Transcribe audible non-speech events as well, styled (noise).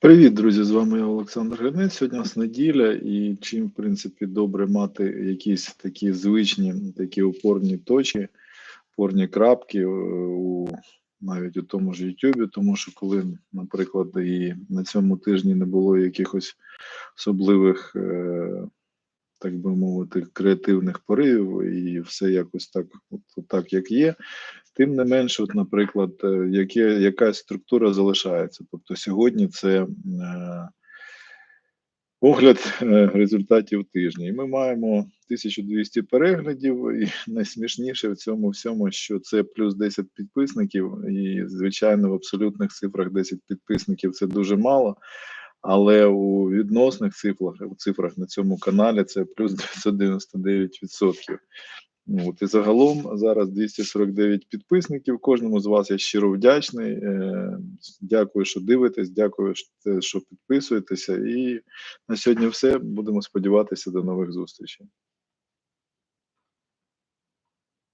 Привіт, друзі! З вами Олександр Гринець. Сьогодні у нас неділя, і чим, в принципі, добре мати якісь такі звичні, такі опорні точки, опорні крапки е, у навіть у тому ж Ютубі, тому що коли, наприклад, і на цьому тижні не було якихось особливих, е, так би мовити, креативних поривів, і все якось так, от так як є. Тим не менше, от, наприклад, е, яке, якась структура залишається. Тобто сьогодні це е, огляд е, результатів тижня. І ми маємо 1200 переглядів, і (laughs) найсмішніше в цьому всьому, що це плюс 10 підписників, і, звичайно, в абсолютних цифрах 10 підписників це дуже мало. Але у відносних цифрах, у цифрах на цьому каналі це плюс (laughs) 999%. Ну, От і загалом зараз 249 підписників. Кожному з вас я щиро вдячний. Е, Дякую, що дивитесь, дякую, що підписуєтеся. І на сьогодні все. Будемо сподіватися до нових зустрічей.